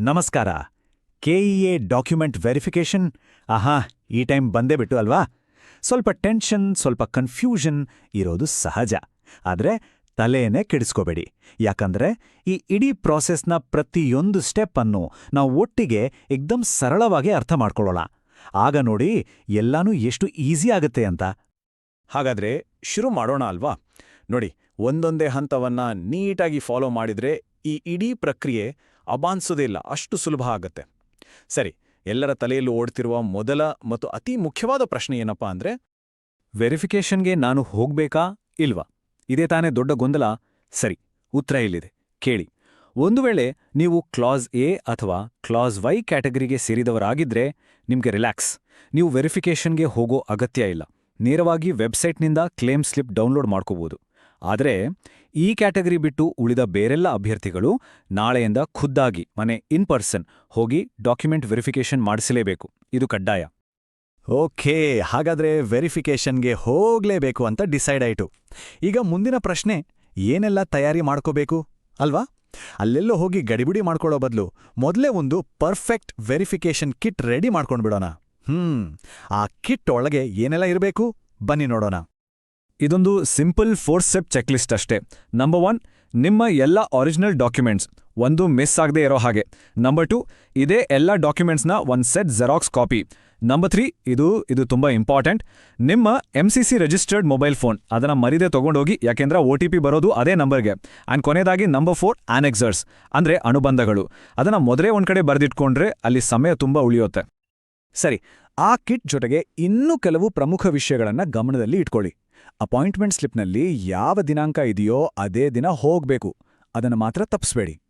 ನಮಸ್ಕಾರ. KEA document verification ಆಹಾ, ಈ ಟೈಮ್ ಬಂದೇ ಬಿಟ್ಟು ಅಲ್ವಾ? ಸ್ವಲ್ಪ ಟೆನ್ಷನ್ ಸ್ವಲ್ಪ ಕನ್ಫ್ಯೂಷನ್ ಇರೋದು ಸಹಜ. ಆದ್ರೆ ತಲೇನೇ ಕೆಡಿಸ್ಕೋಬೇಡಿ. ಯಾಕಂದ್ರೆ ಈ ಇಡೀ ಪ್ರಾಸೆಸ್ನ ಪ್ರತಿಯೊಂದು ಸ್ಟೆಪ್ ಅನ್ನು ನಾವು ಒಟ್ಟಿಗೆ ಎಕ್ದಮ್ ಸರಳವಾಗಿ ಅರ್ಥ ಮಾಡ್ಕೊಳ್ಳೋಣ. ಆಗ ನೋಡಿ, ಎಲ್ಲಾನು ಎಷ್ಟು ಈಸಿ ಆಗುತ್ತೆ ಅಂತ. ಹಾಗಾದ್ರೆ ಶುರು ಮಾಡೋಣ ಅಲ್ವಾ? ನೋಡಿ, ಒಂದೊಂದೇ ಹಂತವನ್ನ ನೀಟಾಗಿ ಫಾಲೋ ಮಾಡಿದ್ರೆ ಈ ಇಡೀ ಪ್ರಕ್ರಿಯೆ ಅಬಾನ್ಸೋದೇ ಇಲ್ಲ, ಅಷ್ಟು ಸುಲಭ ಆಗತ್ತೆ. ಸರಿ, ಎಲ್ಲರ ತಲೆಯಲ್ಲೂ ಓಡ್ತಿರುವ ಮೊದಲ ಮತ್ತು ಅತಿ ಮುಖ್ಯವಾದ ಪ್ರಶ್ನೆ ಏನಪ್ಪಾ ಅಂದ್ರೆ ವೆರಿಫಿಕೇಷನ್ಗೆ ನಾನು ಹೋಗ್ಬೇಕಾ ಇಲ್ವಾ? ಇದೇ ತಾನೇ ದೊಡ್ಡ ಗೊಂದಲ. ಸರಿ, ಉತ್ತರ ಇಲ್ಲಿದೆ ಕೇಳಿ. ಒಂದು ವೇಳೆ ನೀವು ಕ್ಲಾಸ್ ಎ ಅಥವಾ ಕ್ಲಾಸ್ ವೈ ಕ್ಯಾಟಗರಿಗೆ ಸೇರಿದವರಾಗಿದ್ರೆ ನಿಮಗೆ ರಿಲ್ಯಾಕ್ಸ್ ನೀವು ವೆರಿಫಿಕೇಷನ್ಗೆ ಹೋಗೋ ಅಗತ್ಯ ಇಲ್ಲ. ನೇರವಾಗಿ ವೆಬ್ಸೈಟ್ನಿಂದ ಕ್ಲೇಮ್ ಸ್ಲಿಪ್ ಡೌನ್ಲೋಡ್ ಮಾಡ್ಕೋಬಹುದು ಆದರೆ ಈ ಕ್ಯಾಟಗರಿ ಬಿಟ್ಟು ಉಳಿದ ಬೇರೆಲ್ಲ ಅಭ್ಯರ್ಥಿಗಳು ನಾಳೆಯಿಂದ ಖುದ್ದಾಗಿ ಮನೆ ಇನ್ ಪರ್ಸನ್ ಹೋಗಿ ಡಾಕ್ಯುಮೆಂಟ್ ವೆರಿಫಿಕೇಷನ್ ಮಾಡಿಸಲೇಬೇಕು. ಇದು ಕಡ್ಡಾಯ. ಓಕೆ, ಹಾಗಾದ್ರೆ ವೆರಿಫಿಕೇಷನ್ಗೆ ಹೋಗಲೇಬೇಕು ಅಂತ ಡಿಸೈಡ್ ಆಯಿತು. ಈಗ ಮುಂದಿನ ಪ್ರಶ್ನೆ, ಏನೆಲ್ಲ ತಯಾರಿ ಮಾಡ್ಕೋಬೇಕು? ಅಲ್ವಾ? ಅಲ್ಲೆಲ್ಲೋ ಹೋಗಿ ಗಡಿಬಿಡಿ ಮಾಡ್ಕೊಳ್ಳೋ ಬದಲು ಮೊದಲೇ ಒಂದು ಪರ್ಫೆಕ್ಟ್ ವೆರಿಫಿಕೇಷನ್ ಕಿಟ್ ರೆಡಿ ಮಾಡ್ಕೊಂಡ್ಬಿಡೋಣ. ಹ್ಮ್, ಆ ಕಿಟ್ ಒಳಗೆ ಏನೆಲ್ಲ ಇರಬೇಕು? ಬನ್ನಿ ನೋಡೋಣ. ಇದೊಂದು ಸಿಂಪಲ್ ಫೋರ್ ಸ್ಟೆಪ್ ಚೆಕ್ಲಿಸ್ಟ್ ಅಷ್ಟೇ. ನಂಬರ್ ಒನ್ ನಿಮ್ಮ ಎಲ್ಲ ಒರಿಜಿನಲ್ ಡಾಕ್ಯುಮೆಂಟ್ಸ್ ಒಂದು ಮಿಸ್ ಆಗದೆ ಇರೋ ಹಾಗೆ. ನಂಬರ್ ಟು ಇದೇ ಎಲ್ಲ ಡಾಕ್ಯುಮೆಂಟ್ಸ್ನ ಒಂದು set xerox copy number three ಇದು ಇದು ತುಂಬ ಇಂಪಾರ್ಟೆಂಟ್ ನಿಮ್ಮ M C C registered mobile phone ಅದನ್ನು ಮರಿದೇ ತೊಗೊಂಡೋಗಿ, ಯಾಕೆಂದ್ರೆ ಒ ಟಿ ಪಿ ಬರೋದು ಅದೇ ನಂಬರ್ಗೆ ಆ್ಯಂಡ್ ಕೊನೆಯದಾಗಿ ನಂಬರ್ ಫೋರ್ ಆನೆಕ್ಸರ್ಸ್ ಅಂದರೆ ಅನುಬಂಧಗಳು. ಅದನ್ನು ಮೊದಲೇ ಒಂದು ಕಡೆ ಬರೆದಿಟ್ಕೊಂಡ್ರೆ ಅಲ್ಲಿ ಸಮಯ ತುಂಬ ಉಳಿಯುತ್ತೆ. ಸರಿ, ಆ ಕಿಟ್ ಜೊತೆಗೆ ಇನ್ನೂ ಕೆಲವು ಪ್ರಮುಖ ವಿಷಯಗಳನ್ನು ಗಮನದಲ್ಲಿ ಇಟ್ಕೊಳ್ಳಿ. ಅಪಾಯಿಂಟ್ಮೆಂಟ್ ಸ್ಲಿಪ್ನಲ್ಲಿ ಯಾವ ದಿನಾಂಕ ಇದೆಯೋ ಅದೇ ದಿನ ಹೋಗ್ಬೇಕು. ಅದನ್ನು ಮಾತ್ರ ತಪ್ಪಿಸ್ಬೇಡಿ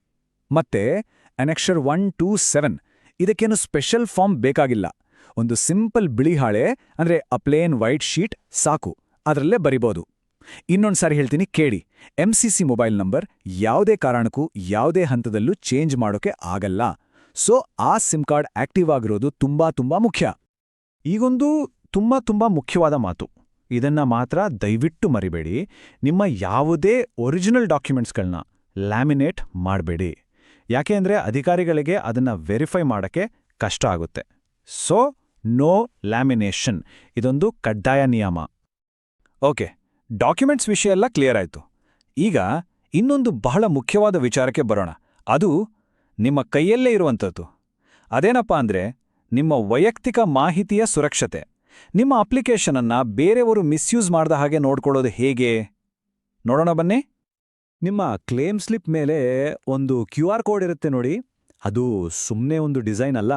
ಮತ್ತೆ ಅನೆಕ್ಷರ್ ಒನ್ ಟೂ ಸೆವೆನ್ ಇದಕ್ಕೇನು ಸ್ಪೆಷಲ್ ಫಾರ್ಮ್ ಬೇಕಾಗಿಲ್ಲ. ಒಂದು ಸಿಂಪಲ್ ಬಿಳಿ ಹಾಳೆ, ಅಂದ್ರೆ ಅ ಪ್ಲೇನ್ ವೈಟ್ ಶೀಟ್ ಸಾಕು. ಅದರಲ್ಲೇ ಬರಿಬೋದು. ಇನ್ನೊಂದು ಸಾರಿ ಹೇಳ್ತೀನಿ, ಕೇಳಿ. ಎಂ ಸಿ ಮೊಬೈಲ್ ನಂಬರ್ ಯಾವುದೇ ಕಾರಣಕ್ಕೂ, ಯಾವುದೇ ಹಂತದಲ್ಲೂ ಚೇಂಜ್ ಮಾಡೋಕೆ ಆಗಲ್ಲ. ಸೊ ಆ ಸಿಮ್ ಕಾರ್ಡ್ ಆಕ್ಟಿವ್ ಆಗಿರೋದು ತುಂಬಾ ತುಂಬಾ ಮುಖ್ಯ. ಈಗೊಂದು ತುಂಬಾ ತುಂಬಾ ಮುಖ್ಯವಾದ ಮಾತು. ಇದನ್ನ ಮಾತ್ರ ದಯವಿಟ್ಟು ಮರಿಬೇಡಿ. ನಿಮ್ಮ ಯಾವುದೇ ಒರಿಜಿನಲ್ ಡಾಕ್ಯುಮೆಂಟ್ಸ್ಗಳನ್ನ ಲ್ಯಾಮಿನೇಟ್ ಮಾಡಬೇಡಿ. ಯಾಕೆ ಅಧಿಕಾರಿಗಳಿಗೆ ಅದನ್ನ ವೆರಿಫೈ ಮಾಡೋಕ್ಕೆ ಕಷ್ಟ ಆಗುತ್ತೆ. So, no lamination. ಇದೊಂದು ಕಡ್ಡಾಯ ನಿಯಮ. ಓಕೆ, ಡಾಕ್ಯುಮೆಂಟ್ಸ್ ವಿಷಯ ಎಲ್ಲ ಕ್ಲಿಯರ್ ಆಯಿತು. ಈಗ ಇನ್ನೊಂದು ಬಹಳ ಮುಖ್ಯವಾದ ವಿಚಾರಕ್ಕೆ ಬರೋಣ. ಅದು ನಿಮ್ಮ ಕೈಯಲ್ಲೇ ಇರುವಂಥದ್ದು. ಅದೇನಪ್ಪ ಅಂದ್ರೆ ನಿಮ್ಮ ವೈಯಕ್ತಿಕ ಮಾಹಿತಿಯ ಸುರಕ್ಷತೆ. ನಿಮ್ಮ ಅಪ್ಲಿಕೇಶನ್ ಅನ್ನ ಬೇರೆಯವರು ಮಿಸ್ಯೂಸ್ ಮಾಡಿದ ಹಾಗೆ ನೋಡ್ಕೊಳ್ಳೋದು ಹೇಗೆ? ನೋಡೋಣ ಬನ್ನಿ. ನಿಮ್ಮ ಕ್ಲೇಮ್ ಸ್ಲಿಪ್ ಮೇಲೆ ಒಂದು ಕ್ಯೂ ಆರ್ ಕೋಡ್ ಇರುತ್ತೆ ನೋಡಿ. ಅದು ಸುಮ್ಮನೆ ಒಂದು ಡಿಸೈನ್ ಅಲ್ಲ.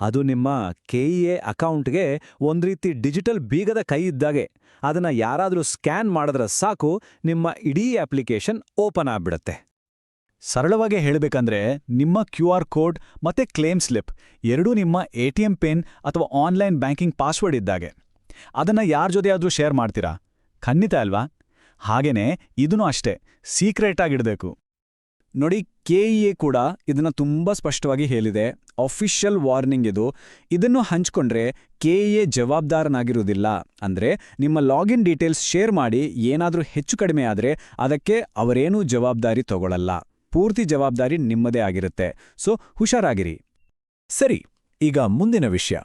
ಅದು ನಿಮ್ಮ ಕೆ ಇ ಎ ಅಕೌಂಟ್ಗೆ ಒಂದು ರೀತಿ ಡಿಜಿಟಲ್ ಬೀಗದ ಕೈ ಇದ್ದಾಗೆ. ಅದನ್ನ ಯಾರಾದರೂ ಸ್ಕ್ಯಾನ್ ಮಾಡಿದ್ರೆ ಸಾಕು, ನಿಮ್ಮ ಇಡೀ ಅಪ್ಲಿಕೇಶನ್ ಓಪನ್ ಆಗ್ಬಿಡತ್ತೆ. ಸರಳವಾಗಿ ಹೇಳಬೇಕಂದ್ರೆ ನಿಮ್ಮ ಕ್ಯೂ ಆರ್ ಕೋಡ್ ಮತ್ತೆ ಕ್ಲೇಮ್ ಸ್ಲಿಪ್ ಎರಡೂ ನಿಮ್ಮ ಎ ಟಿ ಎಂ ಪಿನ್ ಅಥವಾ ಆನ್ಲೈನ್ ಬ್ಯಾಂಕಿಂಗ್ ಪಾಸ್ವರ್ಡ್ ಇದ್ದಾಗೆ. ಅದನ್ನ ಯಾರ ಜೊತೆ ಆದ್ರೂ ಶೇರ್ ಮಾಡ್ತೀರಾ? ಖಂಡಿತ ಅಲ್ವಾ? ಹಾಗೇನೇ ಇದೂ ಅಷ್ಟೇ, ಸೀಕ್ರೆಟ್ ಆಗಿಡಬೇಕು ನೋಡಿ ಎ ಕೂಡ ಇದನ್ನ ತುಂಬಾ ಸ್ಪಷ್ಟವಾಗಿ ಹೇಳಿದೆ. ಅಫಿಷಿಯಲ್ ವಾರ್ನಿಂಗ್ ಇದು. ಇದನ್ನು ಹಂಚ್ಕೊಂಡ್ರೆ ಎ ಜವಾಬ್ದಾರನಾಗಿರುವುದಿಲ್ಲ. ಅಂದ್ರೆ ನಿಮ್ಮ ಲಾಗಿನ್ ಡೀಟೇಲ್ಸ್ ಶೇರ್ ಮಾಡಿ ಏನಾದರೂ ಹೆಚ್ಚು ಕಡಿಮೆ ಆದರೆ ಅದಕ್ಕೆ ಅವರೇನೂ ಜವಾಬ್ದಾರಿ ತಗೊಳ್ಳಲ್ಲ ಪೂರ್ತಿ ಜವಾಬ್ದಾರಿ ನಿಮ್ಮದೇ ಆಗಿರುತ್ತೆ. ಸೊ, ಹುಷಾರಾಗಿರಿ. ಸರಿ, ಈಗ ಮುಂದಿನ ವಿಷಯ.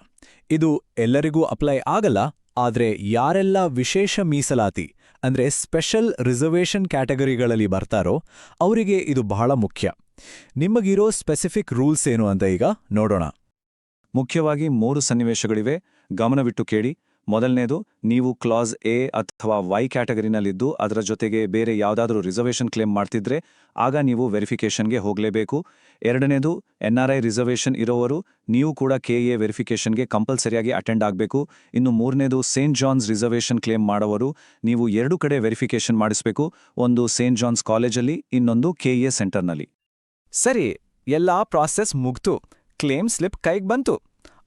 ಇದು ಎಲ್ಲರಿಗೂ ಅಪ್ಲೈ ಆಗಲ್ಲ, ಆದರೆ ಯಾರೆಲ್ಲ ವಿಶೇಷ ಮೀಸಲಾತಿ, ಅಂದ್ರೆ ಸ್ಪೆಷಲ್ ರಿಸರ್ವೇಷನ್ ಕ್ಯಾಟಗರಿಗಳಲ್ಲಿ ಬರ್ತಾರೋ, ಅವರಿಗೆ ಇದು ಬಹಳ ಮುಖ್ಯ. ನಿಮಗಿರೋ ಸ್ಪೆಸಿಫಿಕ್ ರೂಲ್ಸ್ ಏನು ಅಂತ ಈಗ ನೋಡೋಣ. ಮುಖ್ಯವಾಗಿ ಮೂರು ಸನ್ನಿವೇಶಗಳಿವೆ. ಗಮನವಿಟ್ಟು ಕೇಳಿ. ಮೊದಲನೇದು, ನೀವು ಕ್ಲಾಸ್ ಎ ಅಥವಾ ವೈ ಕ್ಯಾಟಗರಿನಲ್ಲಿದ್ದು ಅದರ ಜೊತೆಗೆ ಬೇರೆ ಯಾವುದಾದ್ರೂ ರಿಸರ್ವೇಷನ್ ಕ್ಲೇಮ್ ಮಾಡ್ತಿದ್ರೆ, ಆಗ ನೀವು ವೆರಿಫಿಕೇಷನ್ಗೆ ಹೋಗಲೇಬೇಕು. ಎರಡನೇದು ಎನ್ಆರ್ಐ ರಿಸರ್ವೇಷನ್ ಇರೋವರು, ನೀವು ಕೂಡ ಕೆ ಎ ವೆರಿಫಿಕೇಷನ್ಗೆ ಕಂಪಲ್ಸರಿಯಾಗಿ ಅಟೆಂಡ್ ಆಗಬೇಕು. ಇನ್ನು ಮೂರನೇದು ಸೇಂಟ್ ಜಾನ್ಸ್ ರಿಸರ್ವೇಷನ್ ಕ್ಲೇಮ್ ಮಾಡೋವರು, ನೀವು ಎರಡು ಕಡೆ ವೆರಿಫಿಕೇಷನ್ ಮಾಡಿಸಬೇಕು. ಒಂದು ಸೇಂಟ್ ಜಾನ್ಸ್ ಕಾಲೇಜಲ್ಲಿ ಇನ್ನೊಂದು ಕೆ ಎ ಸೆಂಟರ್ನಲ್ಲಿ ಸರಿ, ಎಲ್ಲಾ ಪ್ರಾಸೆಸ್ ಮುಗ್ತು. ಕ್ಲೇಮ್ ಸ್ಲಿಪ್ ಕೈಗೆ ಬಂತು.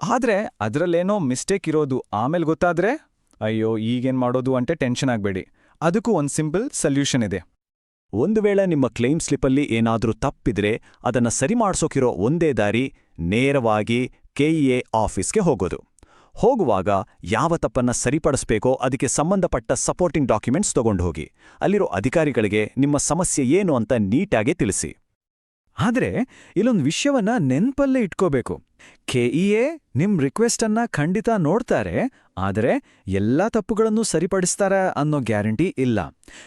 ಆದ್ರೆ ಅದರಲ್ಲೇನೋ ಮಿಸ್ಟೇಕ್ ಇರೋದು ಆಮೇಲೆ ಗೊತ್ತಾದ್ರೆ, ಅಯ್ಯೋ, ಈಗೇನು ಮಾಡೋದು ಅಂತ ಟೆನ್ಷನ್ ಆಗಬೇಡಿ. ಅದಕ್ಕೂ ಒಂದು ಸಿಂಪಲ್ ಸಲ್ಯೂಷನ್ ಇದೆ. ಒಂದು ವೇಳೆ ನಿಮ್ಮ ಕ್ಲೇಮ್ ಸ್ಲಿಪ್ಪಲ್ಲಿ ಏನಾದರೂ ತಪ್ಪಿದ್ರೆ ಅದನ್ನ ಸರಿ ಮಾಡಿಸೋಕಿರೋ ಒಂದೇ ದಾರಿ ನೇರವಾಗಿ ಕೆಇಎ ಆಫೀಸ್ಗೆ ಹೋಗೋದು. ಹೋಗುವಾಗ ಯಾವ ತಪ್ಪನ್ನ ಸರಿಪಡಿಸ್ಬೇಕೋ ಅದಕ್ಕೆ ಸಂಬಂಧಪಟ್ಟ ಸಪೋರ್ಟಿಂಗ್ ಡಾಕ್ಯುಮೆಂಟ್ಸ್ ತಗೊಂಡು ಹೋಗಿ. ಅಲ್ಲಿರೋ ಅಧಿಕಾರಿಗಳಿಗೆ ನಿಮ್ಮ ಸಮಸ್ಯೆ ಏನು ಅಂತ ನೀಟಾಗಿ ತಿಳಿಸಿ. ಆದ್ರೆ ಇಲ್ಲೊಂದು ವಿಷಯವನ್ನ ನೆನ್ಪಲ್ಲೇ ಇಟ್ಕೋಬೇಕು. ಕೆಇಎ ನಿಮ್ ರಿಕ್ವೆಸ್ಟನ್ನ ಖಂಡಿತ ನೋಡ್ತಾರೆ, ಆದರೆ ಎಲ್ಲಾ ತಪ್ಪುಗಳನ್ನು ಸರಿಪಡಿಸ್ತಾರೆ ಅನ್ನೋ ಗ್ಯಾರಂಟಿ ಇಲ್ಲ.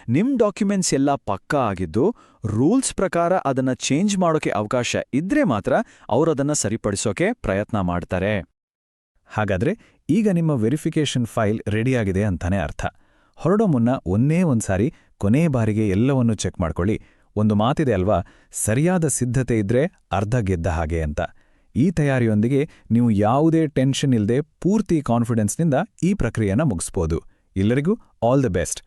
ನಿಮ್ ಡಾಕ್ಯುಮೆಂಟ್ಸ್ ಎಲ್ಲ ಪಕ್ಕಾ ಆಗಿದ್ದು, ರೂಲ್ಸ್ ಪ್ರಕಾರ ಅದನ್ನ ಚೇಂಜ್ ಮಾಡೋಕೆ ಅವಕಾಶ ಇದ್ರೆ ಮಾತ್ರ ಅವರದನ್ನ ಸರಿಪಡಿಸೋಕೆ ಪ್ರಯತ್ನ ಮಾಡ್ತಾರೆ. ಹಾಗಾದ್ರೆ ಈಗ ನಿಮ್ಮ ವೆರಿಫಿಕೇಷನ್ ಫೈಲ್ ರೆಡಿಯಾಗಿದೆ ಅಂತಾನೆ ಅರ್ಥ. ಹೊರಡೋ ಮುನ್ನ ಒಂದೇ ಒಂದ್ಸಾರಿ ಕೊನೇ ಬಾರಿಗೆ ಎಲ್ಲವನ್ನೂ ಚೆಕ್ ಮಾಡ್ಕೊಳ್ಳಿ. ಒಂದು ಮಾತಿದೆ ಅಲ್ವಾ? ಸರಿಯಾದ ಸಿದ್ಧತೆ ಇದ್ರೆ ಅರ್ಧ ಗೆದ್ದ ಹಾಗೆ ಅಂತ. ಈ ತಯಾರಿಯೊಂದಿಗೆ ನೀವು ಯಾವುದೇ ಟೆನ್ಷನ್ ಇಲ್ಲದೆ ಪೂರ್ತಿ ಕಾನ್ಫಿಡೆನ್ಸ್ನಿಂದ ಈ ಪ್ರಕ್ರಿಯೆನ ಮುಗಿಸ್ಬೋದು. ಎಲ್ಲರಿಗೂ ಆಲ್ ದ ಬೆಸ್ಟ್.